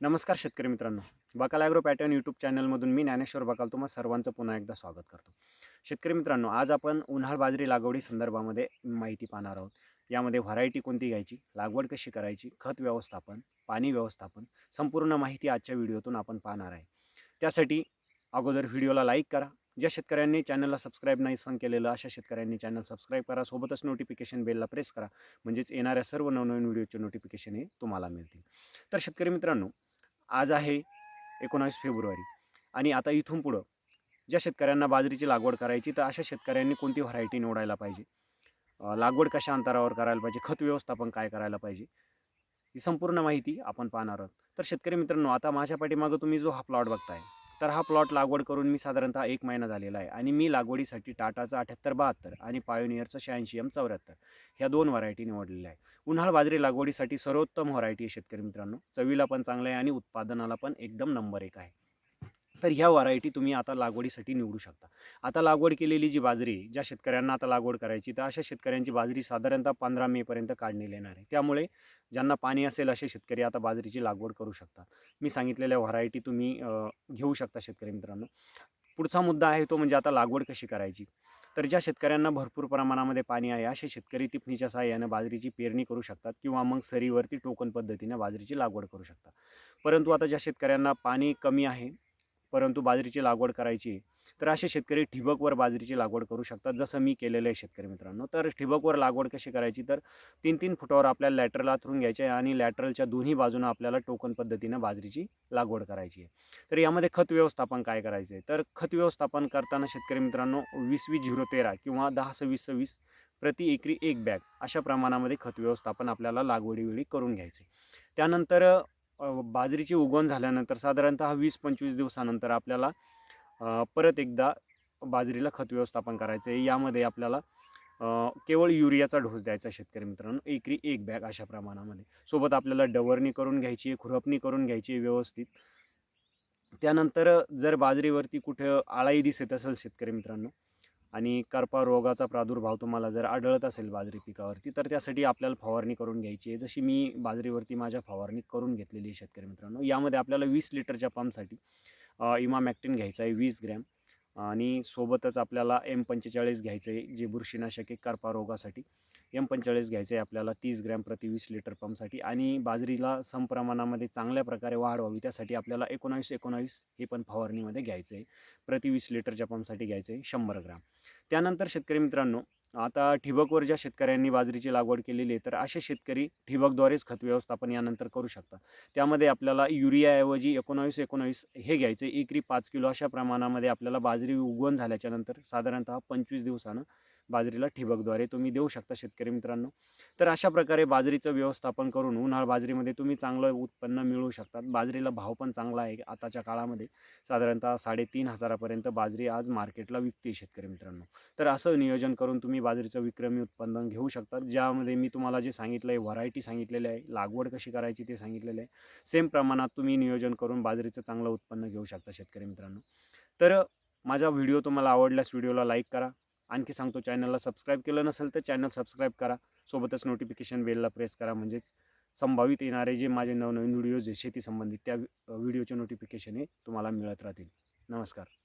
नमस्कार शेतकरी मित्रांनो. बकाल ॲग्रो पॅटर्न यूट्यूब चॅनलमधून मी ज्ञानेश्वर बकाल तुम्हा सर्वांचं पुन्हा एकदा स्वागत करतो. शेतकरी मित्रांनो आज आपण उन्हाळ बाजरी लागवडी संदर्भामध्ये माहिती पाहणार आहोत. यामध्ये व्हरायटी कोणती घ्यायची लागवड कशी करायची खत व्यवस्थापन पाणी व्यवस्थापन संपूर्ण माहिती आजच्या व्हिडिओतून आपण पाहणार आहे. त्यासाठी अगोदर व्हिडिओला लाईक करा. ज्या शेतकऱ्यांनी चॅनलला सबस्क्राईब नाही सण केलेलं अशा शेतकऱ्यांनी चॅनल सबस्क्राईब करा. सोबतच नोटिफिकेशन बेलला प्रेस करा. म्हणजेच येणाऱ्या सर्व नवनवीन व्हिडिओचे नोटिफिकेशन हे तुम्हाला मिळतील. तर शेतकरी मित्रांनो आज आहे एकोणावीस फेब्रुवारी. आणि आता इथून पुढं ज्या शेतकऱ्यांना बाजरीची लागवड करायची तर अशा शेतकऱ्यांनी कोणती व्हरायटी निवडायला पाहिजे? लागवड कशा अंतरावर करायला पाहिजे? खत व्यवस्थापन काय करायला पाहिजे? ही संपूर्ण माहिती आपण पाहणार आहोत. तर शेतकरी मित्रांनो आता माझ्या पाठीमागं तुम्ही जो हा प्लॉट बघताय तर हा प्लॉट लागवड करून मी साधारणतः एक महिना झालेला आहे आणि मी लागवडीसाठी टाटाचा अठ्याहत्तर बहात्तर आणि पायोनियरचा शहाऐंशी एम चौऱ्याहत्तर ह्या दोन व्हरायटी निवडलेल्या आहे उन्हाळ बाजरी लागवडीसाठी सर्वोत्तम व्हरायटी आहे शेतकरी मित्रांनो. चवीला पण चांगलं आहे आणि उत्पादनाला पण एकदम नंबर एक आहे. तर ह्या व्हरायटी तुम्ही आता लागवडीसाठी निवडू शकता. आता लागवड केलेली जी बाजरी ज्या शेतकऱ्यांना आता लागवड करायची तर अशा शेतकऱ्यांची बाजरी साधारणतः पंधरा मेपर्यंत काढण्यात येणार आहे. त्यामुळे ज्यांना पाणी असेल असे शेतकरी आता बाजरीची लागवड करू शकतात. मी सांगितलेल्या व्हरायटी तुम्ही घेऊ शकता शेतकरी मित्रांनो. पुढचा मुद्दा आहे तो म्हणजे आता लागवड कशी करायची? तर ज्या शेतकऱ्यांना भरपूर प्रमाणामध्ये पाणी आहे असे शेतकरी टिपणीच्या सहाय्यानं बाजरीची पेरणी करू शकतात किंवा मग सरीवरती टोकन पद्धतीने बाजरीची लागवड करू शकतात. परंतु आता ज्या शेतकऱ्यांना पाणी कमी आहे परंतु बाजरीची लागवड करायची आहे, तर असे शेतकरी ठिबकवर बाजरीची लागवड करू शकतात जसं मी केलेलं आहे शेतकरी मित्रांनो. तर ठिबकवर लागवड कशी करायची? तर तीन तीन फुटावर आपल्याला लॅटरल आथरून घ्यायचे आहे आणि लॅटरलच्या दोन्ही बाजूनं आपल्याला टोकन पद्धतीनं बाजरीची लागवड करायची आहे. तर यामध्ये खत व्यवस्थापन काय करायचं आहे? तर खत व्यवस्थापन करताना शेतकरी मित्रांनो वीस वीस झिरो तेरा किंवा दहा सव्वीस सव्वीस प्रति एकरी एक बॅग अशा प्रमाणामध्ये खत व्यवस्थापन आपल्याला लागवडीवेळी करून घ्यायचं आहे. त्यानंतर बाजरीची उगवण झाल्यानंतर साधारणतः वीस पंचवीस दिवसानंतर आपल्याला परत एकदा बाजरीला खत व्यवस्थापन करायचं आहे. यामध्ये आपल्याला केवळ युरियाचा डोस द्यायचा आहे शेतकरी मित्रांनो. एकरी एक बॅग अशा प्रमाणामध्ये. सोबत आपल्याला डवरणी करून घ्यायची आहे खुरपणी करून घ्यायची आहे व्यवस्थित. त्यानंतर जर बाजरीवरती कुठं आळाई दिसत असेल शेतकरी मित्रांनो आणि करपा रोगाचा प्रादुर्भाव तुम्हाला जर आढळत असेल बाजरी पिकावरती तर त्यासाठी आपल्याला फवारणी करून घ्यायची आहे. जशी मी बाजरीवरती माझ्या फवारणी करून घेतलेली आहे शेतकरी मित्रांनो यामध्ये आपल्याला वीस लिटरच्या पंपसाठी इमामॅक्टिन घ्यायचा आहे वीस ग्रॅम. आणि सोबतच आपल्याला एम पंचेचाळीस घ्यायचं आहे जे बुरशीनाशक आहे करपा रोगासाठी. एम पंचेचाळीस घ्यायचं आहे आपल्याला तीस ग्रॅम प्रति वीस लिटर पंपसाठी आणि बाजरीला समप्रमाणामध्ये चांगल्या प्रकारे वाढ व्हावी त्यासाठी आपल्याला एकोणावीस एकोणावीस हे पण फवारणीमध्ये घ्यायचं आहे. प्रति वीस लिटरच्या पंपसाठी घ्यायचं आहे शंभर ग्राम. त्यानंतर शेतकरी मित्रांनो आता ठिबकवर ज्या शेतकऱ्यांनी बाजरीची लागवड केलेली आहे तर असे शेतकरी ठिबकद्वारेच खत व्यवस्थापन यानंतर करू शकतात. त्यामध्ये आपल्याला युरियाऐवजी एकोणावीस एकोणावीस हे घ्यायचं एकरी पाच किलो अशा प्रमाणामध्ये आपल्याला बाजरी उगवण झाल्याच्यानंतर साधारणतः पंचवीस दिवसानं बाजरीला ठिबकद्वारे तुम्ही देऊ शकता शेतकरी मित्रांनो. तर अशा प्रकारे बाजरीचं व्यवस्थापन करून उन्हाळ बाजरीमध्ये तुम्ही चांगलं उत्पन्न मिळवू शकतात. बाजरीला भाव पण चांगला आहे आताच्या काळामध्ये. साधारणतः साडेतीन हजारापर्यंत बाजरी आज मार्केटला विकते शेतकरी मित्रांनो. तर असं नियोजन करून तुम्ही बाजरीचं विक्रमी उत्पन्न घेऊ शकता ज्यामध्ये मी तुम्हाला जे सांगितलं आहे व्हरायटी सांगितलेली आहे लागवड कशी करायची ते सांगितलेलं आहे. सेम प्रमाणात तुम्ही नियोजन करून बाजरीचं चांगलं उत्पन्न घेऊ शकता शेतकरी मित्रांनो. तर माझा व्हिडिओ तुम्हाला आवडल्यास व्हिडिओला लाईक करा. आणखी सांगतो चॅनलला सबस्क्राईब केलं नसेल तर चॅनल सबस्क्राईब करा. सोबतच नोटिफिकेशन बेलला प्रेस करा. म्हणजेच संभावित येणारे जे माझे नवनवीन व्हिडिओज आहे शेती संबंधित त्या व्हिडिओचे नोटिफिकेशन हे तुम्हाला मिळत राहतील. नमस्कार.